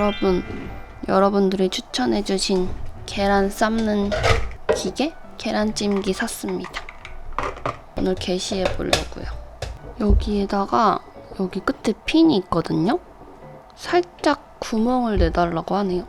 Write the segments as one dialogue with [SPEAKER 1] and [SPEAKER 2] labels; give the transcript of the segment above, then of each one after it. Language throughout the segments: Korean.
[SPEAKER 1] 여러분, 여러분들이 추천해주신 계란 삶는 기계? 계란찜기 샀습니다. 오늘 게시해 보려고요. 여기에다가 여기 끝에 핀이 있거든요. 살짝 구멍을 내달라고 하네요.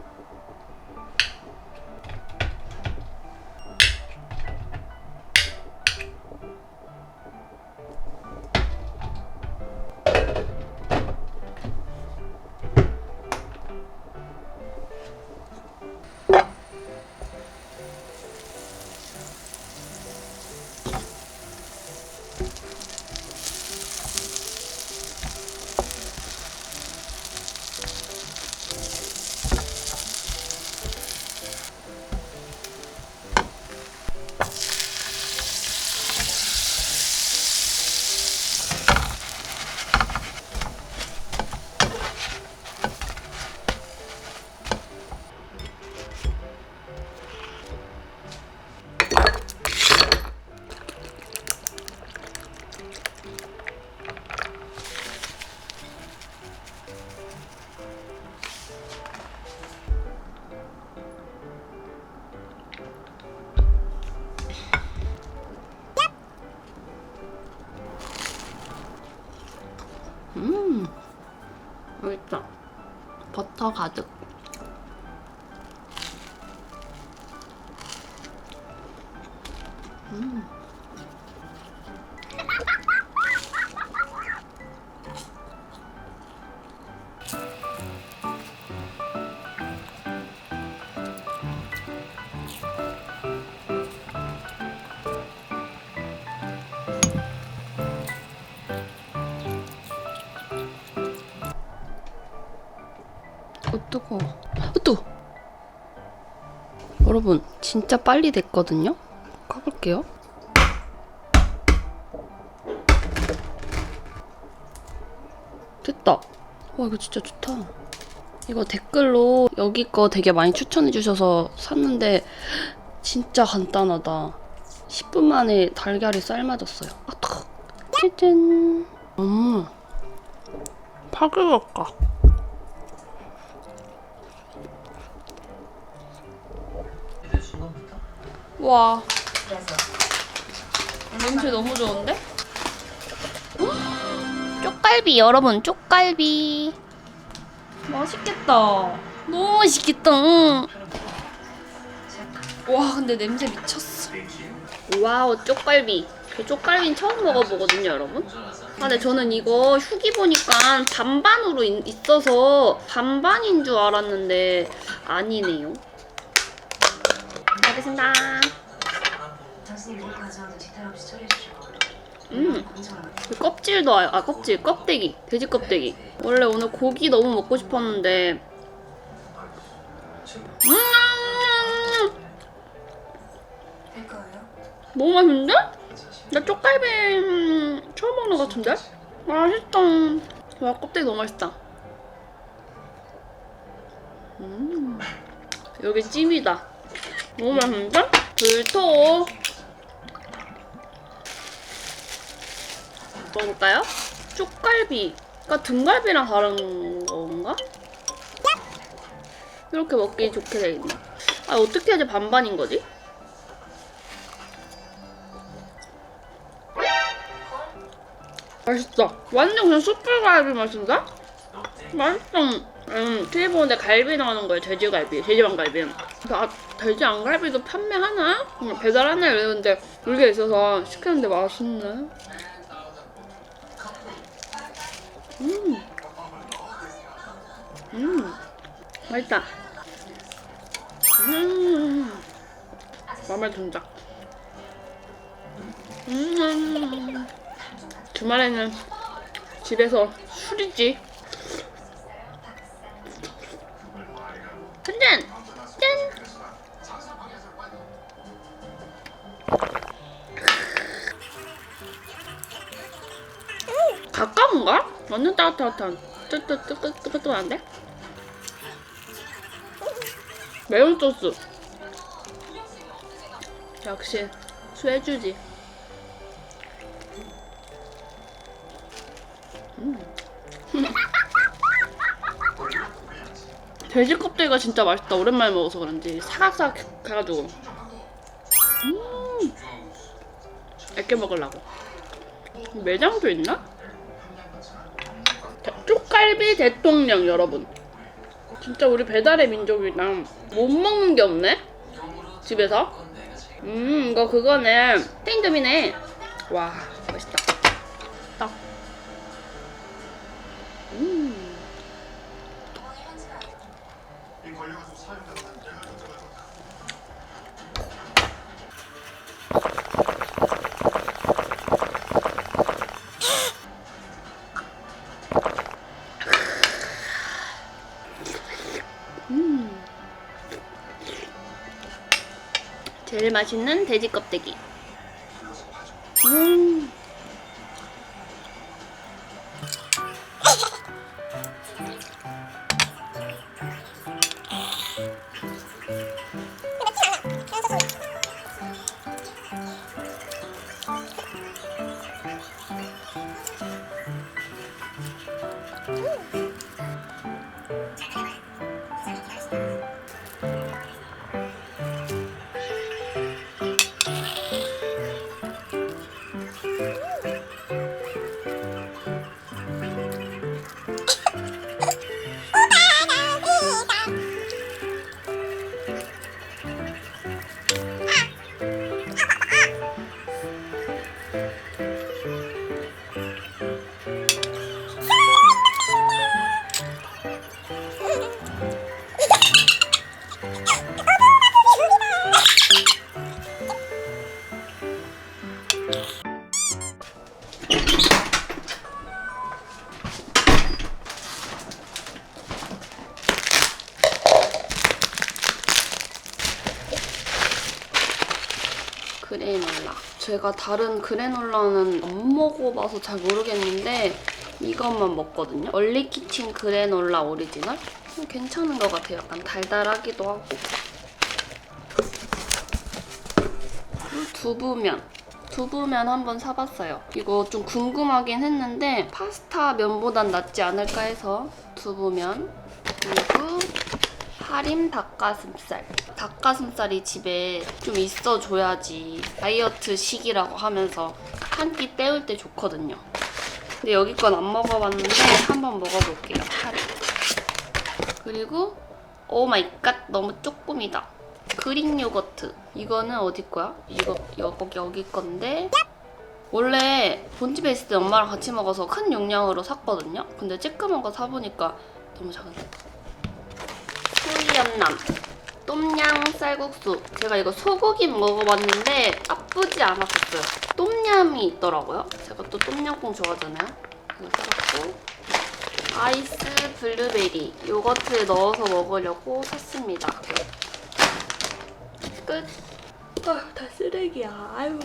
[SPEAKER 1] 버터 가득. 뜨거워. 어, 또! 여러분, 진짜 빨리 됐거든요? 가볼게요. 됐다. 와, 이거 진짜 좋다. 이거 댓글로 여기 거 되게 많이 추천해 주셔서 샀는데, 진짜 간단하다. 10분 만에 달걀이 삶아졌어요. 아, 탁. 짜잔. 음. 파괴각가. 와. 냄새 너무 좋은데? 헉, 쪽갈비 여러분 쪽갈비. 맛있겠다. 너무 맛있겠다 와 근데 냄새 미쳤어. 와우 쪽갈비. 저 쪽갈비는 처음 먹어보거든요 여러분. 아 근데 저는 이거 후기 보니까 반반으로 있- 있어서 반반인 줄 알았는데 아니네요
[SPEAKER 2] 주실 거예요.
[SPEAKER 1] 음. 그 껍질도 아, 아 껍질 껍데기 돼지 껍데기 원래 오늘 고기 너무 먹고 싶었는데 음? 너무 맛있는데? 나 쪽갈비 음, 처음 먹는 것 같은데? 맛있다 와 껍데기 너무 맛있다 음 여기 찜이다 너무 맛있는데? 불토 먹어볼까요? 쪽갈비가 등갈비랑 다른 건가? 이렇게 먹기 좋게 돼 있네. 아 어떻게 해야지 반반인 거지? 맛있다. 완전 그냥 숯불갈비 맛인데? 맛있다. 음, TV 보는데 갈비 나오는 거예요. 돼지갈비, 돼지반갈비. 아, 돼지 안갈비도 판매하나? 그냥 배달하나 이랬는데 물게 있어서 시켰는데 맛있네. 음. 음. 맛있다. 음. 마늘 등장. 음. 주말에는 집에서 술이지. 따뜻한 뜨뜻뜨뜻뜨뜻한데? 매운 소스 역시 수해주지 돼지 껍데기가 진짜 맛있다. 오랜만에 먹어서 그런지 사각사각 해가지고. 음. 애껴 먹으려고. 매장도 있나? 대- 쪽갈비 대통령 여러분. 진짜 우리 배달의 민족이랑 못 먹는 게 없네. 집에서. 음 이거 그거네. 땡점이네. 와 맛있다. 딱. 음. 제일 맛있는 돼지 껍데기. 그래놀라. 제가 다른 그래놀라는 안 먹어봐서 잘 모르겠는데 이것만 먹거든요. 얼리키친 그래놀라 오리지널? 음, 괜찮은 것 같아요. 약간 달달하기도 하고. 두부면. 두부면 한번 사봤어요. 이거 좀 궁금하긴 했는데 파스타 면보단 낫지 않을까 해서 두부면. 그리고 하림 닭가슴살. 닭가슴살이 집에 좀 있어줘야지 다이어트 식이라고 하면서 한 끼 때울 때 좋거든요. 근데 여기 건 안 먹어봤는데 한번 먹어볼게요. 하림. 그리고 오 마이 갓 너무 조금이다. 그릭 요거트. 이거는 어디 거야? 이거 여기 여기 건데 원래 본집에 있을 때 엄마랑 같이 먹어서 큰 용량으로 샀거든요. 근데 쬐끄만 거 사보니까 너무 작은데. 소이연남 똠양 쌀국수. 제가 이거 소고기 먹어봤는데 나쁘지 않았었어요. 똠얌이 있더라고요. 제가 또 똠양꿍 좋아하잖아요. 이거 사봤고 아이스 블루베리 요거트에 넣어서 먹으려고 샀습니다. 끝. 아휴 다 쓰레기야. 아유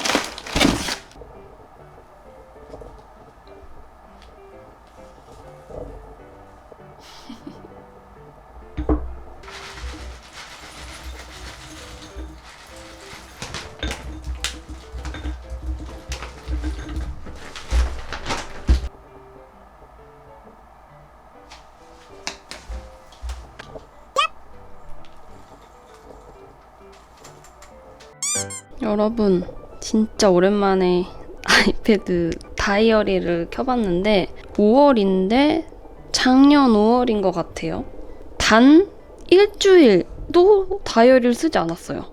[SPEAKER 1] 여러분 진짜 오랜만에 아이패드 다이어리를 켜봤는데 5월인데 작년 5월인 것 같아요. 단 일주일도 다이어리를 쓰지 않았어요.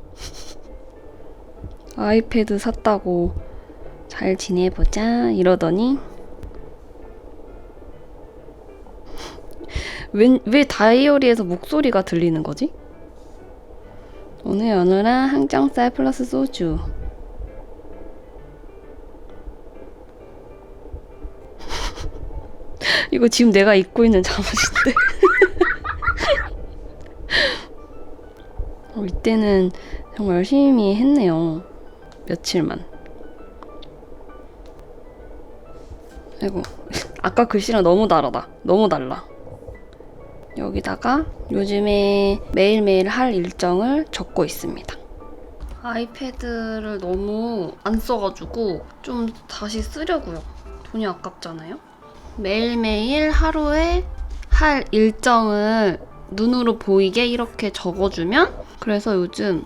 [SPEAKER 1] 아이패드 샀다고 잘 지내보자 이러더니 왜, 왜 다이어리에서 목소리가 들리는 거지? 오늘 연어랑 항정살 플러스 소주. 이거 지금 내가 입고 있는 잠옷인데. 어, 이때는 정말 열심히 했네요. 며칠만. 아이고, 아까 글씨랑 너무 다르다. 너무 달라. 여기다가 요즘에 매일매일 할 일정을 적고 있습니다. 아이패드를 너무 안 써가지고 좀 다시 쓰려고요. 돈이 아깝잖아요. 매일매일 하루에 할 일정을 눈으로 보이게 이렇게 적어주면 그래서 요즘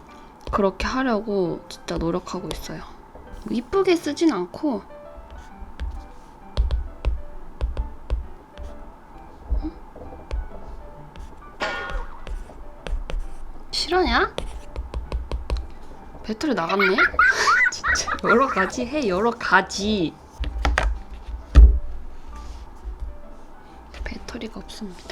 [SPEAKER 1] 그렇게 하려고 진짜 노력하고 있어요. 뭐 이쁘게 쓰진 않고 배터리 나갔네? 진짜 여러 가지 해 여러 가지 배터리가 없습니다.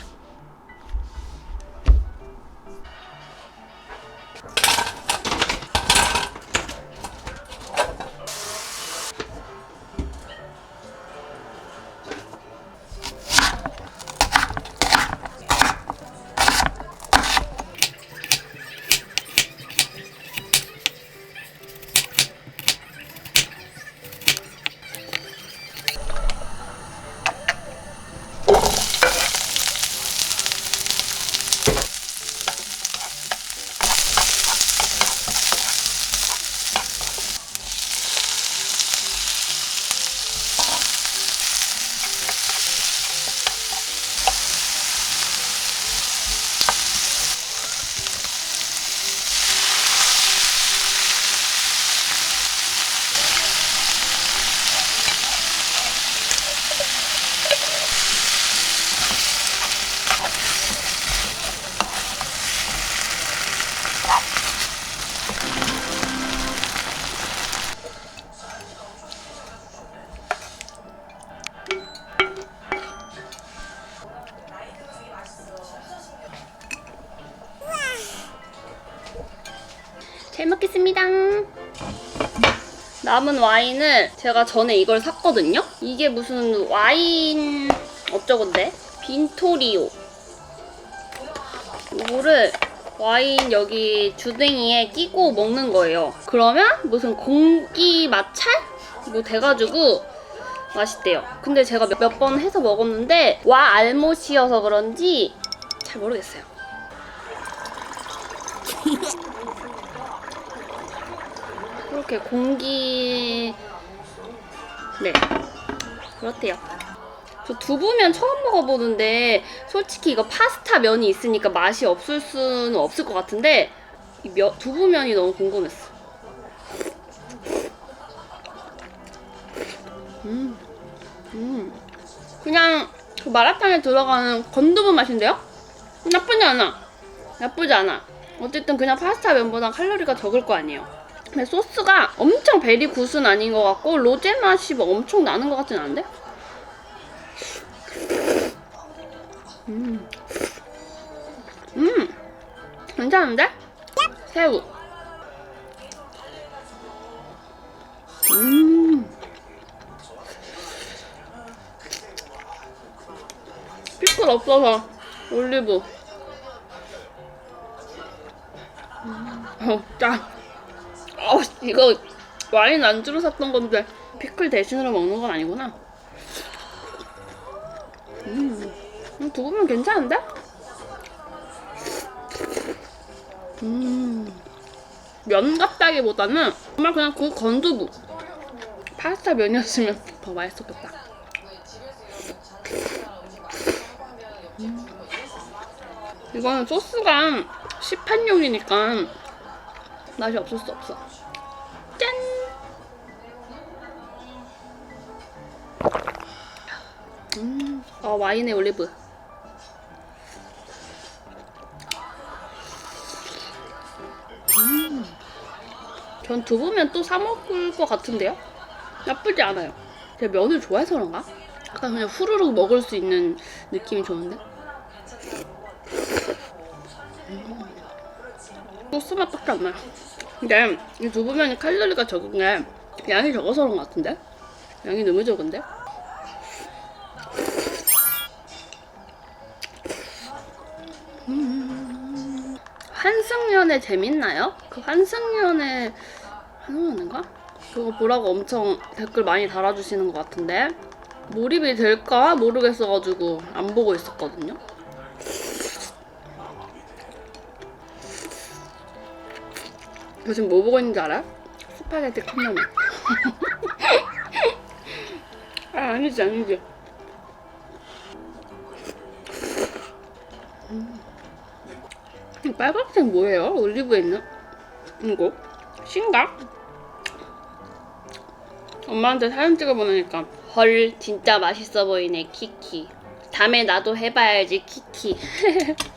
[SPEAKER 1] 남은 와인을 제가 전에 이걸 샀거든요. 이게 무슨 와인 어쩌건데? 빈토리오. 이거를 와인 여기 주댕이에 끼고 먹는 거예요. 그러면 무슨 공기 마찰? 뭐 돼가지고 맛있대요. 근데 제가 몇 번 해서 먹었는데 와 알못이어서 그런지 잘 모르겠어요. 이렇게 공기 네 그렇대요. 저 두부면 처음 먹어보는데 솔직히 이거 파스타 면이 있으니까 맛이 없을 수는 없을 것 같은데 이 면, 두부면이 너무 궁금했어. 음, 음, 그냥 그 마라탕에 들어가는 건두부 맛인데요? 나쁘지 않아. 나쁘지 않아. 어쨌든 그냥 파스타 면보다 칼로리가 적을 거 아니에요. 소스가 엄청 베리 굿은 아닌 것 같고 로제 맛이 뭐 엄청 나는 것 같진 않은데? 음, 음, 괜찮은데? 새우. 음. 피클 없어서 올리브. 음, 어, 짜. 어, 이거 와인 안주로 샀던 건데 피클 대신으로 먹는 건 아니구나. 음, 음, 두부면 괜찮은데? 음, 면 같다기보다는 정말 그냥 그 건두부. 파스타 면이었으면 더 맛있었겠다. 음. 이거는 소스가 시판용이니까 맛이 없을 수 없어. 짠! 음, 어, 와인에 올리브. 음, 전 두부면 또 사 먹을 것 같은데요? 나쁘지 않아요. 제가 면을 좋아해서 그런가? 약간 그냥 후루룩 먹을 수 있는 느낌이 좋은데? 소스 맛밖에 안 나요. 근데 이 두부면이 칼로리가 적은 게 양이 적어서 그런 것 같은데? 양이 너무 적은데? 음, 환승연애 재밌나요? 그 환승연애 환승연애인가? 그거 보라고 엄청 댓글 많이 달아주시는 것 같은데 몰입이 될까 모르겠어가지고 안 보고 있었거든요. 요즘 뭐 보고 있는지 알아요? 스파게티 컵라면. 아, 아니지, 아니지. 음. 이 빨간색 뭐예요? 올리브에 있는 이거 신가? 엄마한테 사진 찍어 보내니까 헐 진짜 맛있어 보이네 키키. 다음에 나도 해봐야지 키키.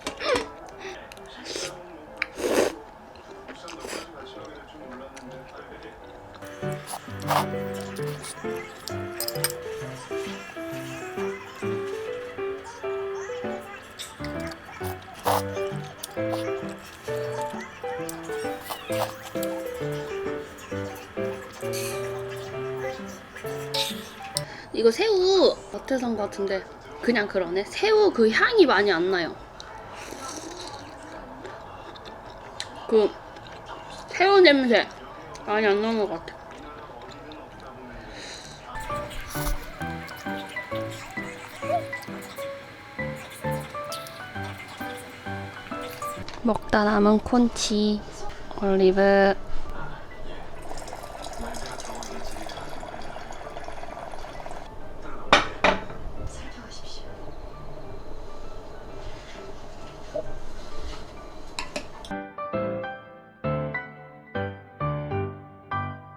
[SPEAKER 1] 이거 새우 마트에 산 것 같은데 그냥 그러네. 새우 그 향이 많이 안 나요. 그 새우 냄새 많이 안 나는 것 같아. 먹다 남은 콘치 올리브